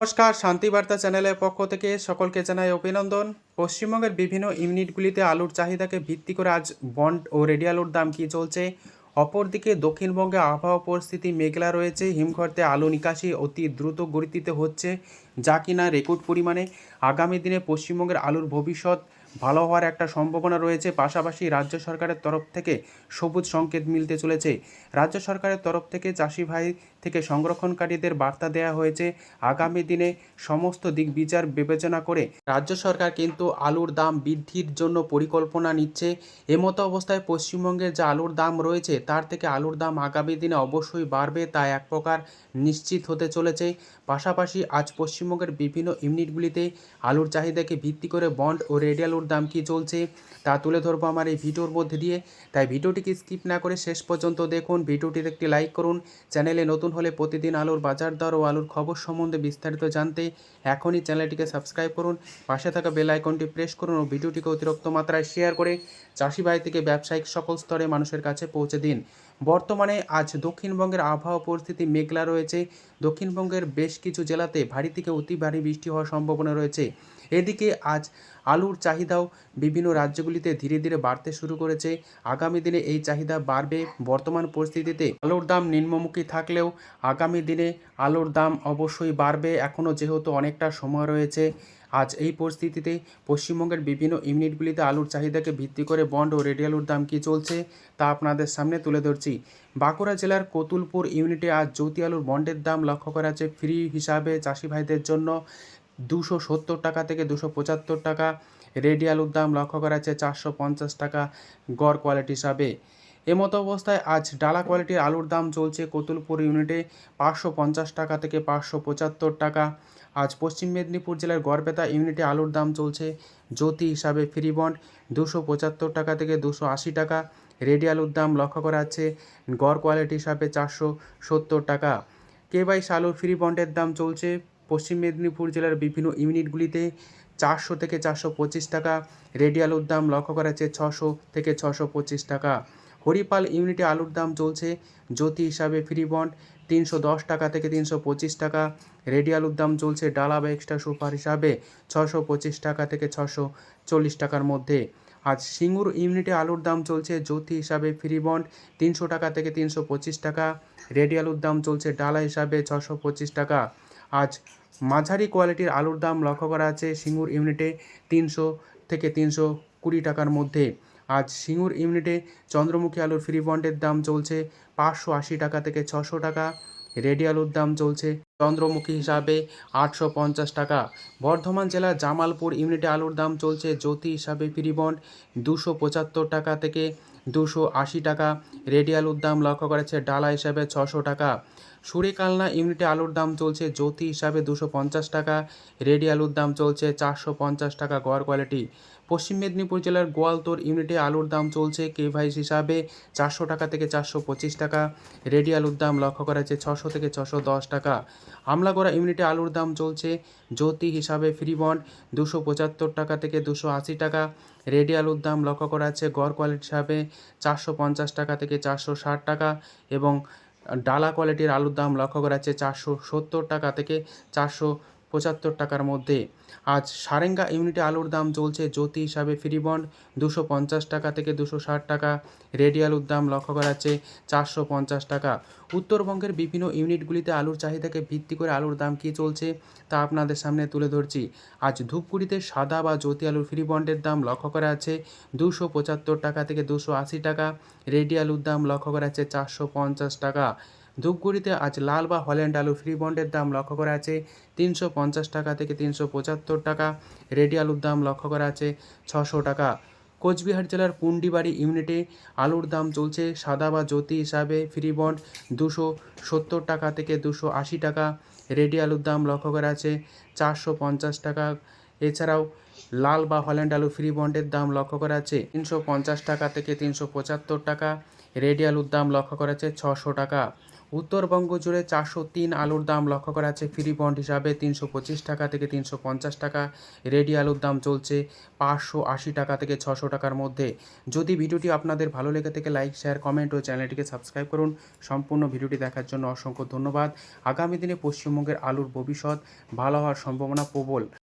নমস্কার শান্তিবার্তা চ্যানেলের পক্ষ থেকে সকলকে জানাই অভিনন্দন। পশ্চিমবঙ্গের বিভিন্ন ইউনিটগুলিতে আলুর চাহিদাকে ভিত্তি করে আজ বন্ড ও রেডি আলুর দাম কী চলছে? অপরদিকে দক্ষিণবঙ্গে আবহাওয়া পরিস্থিতি মেঘলা রয়েছে। হিমঘরতে আলু নিকাশি অতি দ্রুত গতিতে হচ্ছে। যা কিনা রেকর্ড পরিমাণে আগামী দিনে পশ্চিমবঙ্গের আলুর ভবিষ্যৎ ভালো হওয়ার একটা সম্ভাবনা রয়েছে। পাশাপাশি রাজ্য সরকারের তরফ থেকে সবুজ সংকেত মিলতে চলেছে। রাজ্য সরকারের তরফ থেকে চাষি ভাই থেকে সংরক্ষণকারীদের বার্তা দেওয়া হয়েছে। আগামী দিনে সমস্ত দিক বিচার বিবেচনা করে রাজ্য সরকার কিন্তু আলুর দাম বৃদ্ধির জন্য পরিকল্পনা নিচ্ছে। এমতো অবস্থায় পশ্চিমবঙ্গের যে আলুর দাম রয়েছে, তার থেকে আলুর দাম আগামী দিনে অবশ্যই বাড়বে তা এক প্রকার নিশ্চিত হতে চলেছে। পাশাপাশি আজ পশ্চিমবঙ্গের বিভিন্ন ইউনিটগুলিতে আলুর চাহিদাকে ভিত্তি করে বন্ড ও রেডি আলুর দাম কী চলছে তা তুলে ধরবো আমার এই ভিডিওর মধ্যে দিয়ে। তাই ভিডিওটিকে স্কিপ না করে শেষ পর্যন্ত দেখুন। ভিডিওটির একটি লাইক করুন। চ্যানেলে নতুন হলে প্রতিদিন আলুর বাজার দর ও আলুর খবর সম্বন্ধে বিস্তারিত জানতে এখনই চ্যানেলটিকে সাবস্ক্রাইব করুন। পাশে থাকা বেল আইকনটি প্রেস করুন ও ভিডিওটিকে অতিরিক্ত মাত্রায় শেয়ার করে চাষি ভাই থেকে ব্যবসায়িক সকল স্তরে মানুষের কাছে পৌঁছে দিন। বর্তমানে আজ দক্ষিণবঙ্গের আবহাওয়া পরিস্থিতি মেঘলা রয়েছে। দক্ষিণবঙ্গের বেশ কিছু জেলাতে ভারী থেকে অতি ভারী বৃষ্টি হওয়ার সম্ভাবনা রয়েছে। এদিকে আজ আলুর চাহিদাও বিভিন্ন রাজ্যগুলিতে ধীরে ধীরে বাড়তে শুরু করেছে। আগামী দিনে এই চাহিদা বাড়বে বর্তমান পরিস্থিতিতে। আলুর দাম নিম্নমুখী থাকলেও আগামী দিনে আলুর দাম অবশ্যই বাড়বে। এখনও যেহেতু অনেকটা সময় রয়েছে, আজ এই পরিস্থিতিতে পশ্চিমবঙ্গের বিভিন্ন ইউনিটগুলিতে আলুর চাহিদাকে ভিত্তি করে বন্ড ও রেডি আলুর দাম কী চলছে, তা আপনাদের সামনে তুলে ধরছি। বাঁকুড়া জেলার কতুলপুর ইউনিটে আজ জ্যোতি আলুর বন্ডের দাম লক্ষ্য করা যাচ্ছে ফ্রি হিসাবে চাষি ভাইদের জন্য। দুশো সত্তর টাকা থেকে দুশো পঁচাত্তর টাকা। রেডি আলুর দাম লক্ষ্য করা যাচ্ছে চারশো পঞ্চাশ টাকা গড় কোয়ালিটি হিসাবে। এমতো অবস্থায় আজ ডালা কোয়ালিটির আলুর দাম চলছে কতুলপুর ইউনিটে পাঁচশো পঞ্চাশ টাকা থেকে পাঁচশো পঁচাত্তর টাকা। আজ পশ্চিম মেদিনীপুর জেলার গড়বেতা ইউনিটে আলুর দাম চলছে জ্যোতি হিসাবে ফ্রি বন্ড দুশো পঁচাত্তর টাকা থেকে দুশো আশি টাকা। রেডি আলুর দাম লক্ষ্য করা যাচ্ছে গড় কোয়ালিটি হিসাবে চারশো সত্তর টাকা। কে বাইশ আলুর ফ্রি বন্ডের দাম চলছে পশ্চিম মেদিনীপুর জেলার বিভিন্ন ইউনিটগুলিতে চারশো থেকে চারশো পঁচিশ টাকা রেডি আলুর দাম লক্ষ্য করা যাচ্ছে ছশো থেকে ছশো পঁচিশ টাকা। হরিপাল ইউনিটে আলুর দাম চলছে জ্যোতি হিসাবে ফ্রি বন্ড তিনশো দশ টাকা থেকে তিনশো পঁচিশ টাকা। রেডি আলুর দাম চলছে ডালা বা এক্সট্রা সুপার হিসাবে ছশো পঁচিশ টাকা থেকে ছশো চল্লিশ টাকার মধ্যে। আজ সিঙ্গুর ইউনিটে আলুর দাম চলছে জ্যোতি হিসাবে ফ্রি বন্ড তিনশো টাকা থেকে তিনশো পঁচিশ টাকা। রেডি আলুর দাম চলছে ডালা হিসাবে ছশো পঁচিশ টাকা। আজ মাঝারি কোয়ালিটির আলুর দাম লক্ষ্য করা আছে সিঙ্গুর ইউনিটে তিনশো থেকে তিনশো কুড়ি টাকার মধ্যে। আজ সিঙ্গুর ইউনিটে চন্দ্রমুখী আলুর ফ্রি বন্ডের দাম চলছে পাঁচশো আশি টাকা থেকে ছশো টাকা। রেডি আলুর দাম চলছে চন্দ্রমুখী হিসাবে আটশো পঞ্চাশ টাকা। বর্ধমান জেলার জামালপুর ইউনিটে আলুর দাম চলছে জ্যোতি হিসাবে ফ্রি বন্ড দুশো পঁচাত্তর টাকা থেকে দুশো আশি টাকা। রেডি আলুর দাম লক্ষ্য করেছে ডালা হিসাবে ছশো টাকা। সুরেকালনা ইউনিটে আলুর দাম চলছে জ্যোতি হিসাবে দুশো পঞ্চাশ টাকা, রেডি আলুর দাম চলছে চারশো পঞ্চাশ টাকা গড় কোয়ালিটি। পশ্চিম মেদিনীপুর জেলার গোয়ালতোর ইউনিটে আলুর দাম চলছে কেভাইস হিসাবে চারশো টাকা থেকে চারশো পঁচিশ টাকা, রেডি আলুর দাম লক্ষ্য করা যাচ্ছে ছশো থেকে ছশো দশ টাকা। আমলাগড়া ইউনিটে আলুর দাম চলছে জ্যোতি হিসাবে ফ্রি বন্ড দুশো পঁচাত্তর টাকা থেকে দুশো আশি টাকা, রেডি আলুর দাম লক্ষ্য করা যাচ্ছে গড় কোয়ালিটি হিসাবে চারশো পঞ্চাশ টাকা থেকে চারশো ষাট টাকা এবং ডালা কোয়ালিটির আলুর দাম লক্ষ্য করা যাচ্ছে চারশো সত্তর টাকা থেকে চারশো পঁচাত্তর টাকার মধ্যে। আজ সারেঙ্গা ইউনিটে আলুর দাম চলছে জ্যোতি হিসাবে ফ্রি বন্ড দুশো পঞ্চাশ টাকা থেকে দুশো ষাট টাকা। রেডি আলুর দাম লক্ষ্য করা যাচ্ছে চারশো পঞ্চাশ টাকা। উত্তরবঙ্গের বিভিন্ন ইউনিটগুলিতে আলুর চাহিদাকে ভিত্তি করে আলুর দাম কী চলছে তা আপনাদের সামনে তুলে ধরছি। আজ ধূপগুড়িতে সাদা বা জ্যোতি আলুর ফ্রি বন্ডের দাম লক্ষ্য করা আছে দুশো পঁচাত্তর টাকা থেকে দুশো আশি টাকা। রেডি আলুর দাম লক্ষ্য করা আছে চারশো পঞ্চাশ টাকা। ধূপগুড়িতে আজ লাল বা হল্যান্ড আলু ফ্রি বন্ডের দাম লক্ষ্য করা আছে তিনশো পঞ্চাশ টাকা থেকে তিনশো পঁচাত্তর টাকা। রেডি আলুর দাম লক্ষ্য করা আছে ছশো টাকা। কোচবিহার জেলার পুন্ডিবাড়ি ইউনিটে আলুর দাম চলছে সাদা বা জ্যোতি হিসাবে ফ্রি বন্ড দুশো সত্তর টাকা থেকে দুশো আশি টাকা। রেডি আলুর দাম লক্ষ্য করা আছে চারশো পঞ্চাশ টাকা। এছাড়াও লাল বা হল্যান্ড আলু ফ্রি বন্ডের দাম লক্ষ্য করা আছে তিনশো পঞ্চাশ টাকা থেকে তিনশো পঁচাত্তর টাকা। রেডি আলুর দাম লক্ষ্য করা আছে ছশো টাকা। উত্তরবঙ্গ জুড়ে চারশো তিন আলুর দাম লক্ষ্য করা আছে ফ্রি বন্ড হিসাবে তিনশো পঁচিশ টাকা থেকে তিনশো পঞ্চাশ টাকা। রেডি আলুর দাম চলছে পাঁচশো আশি টাকা থেকে ছশো টাকার মধ্যে। যদি ভিডিওটি আপনাদের ভালো লেগে থেকে, লাইক, শেয়ার, কমেন্ট ও চ্যানেলটিকে সাবস্ক্রাইব করুন। সম্পূর্ণ ভিডিওটি দেখার জন্য অসংখ্য ধন্যবাদ। আগামী দিনে পশ্চিমবঙ্গের আলুর ভবিষ্যৎ ভালো হওয়ার সম্ভাবনা প্রবল।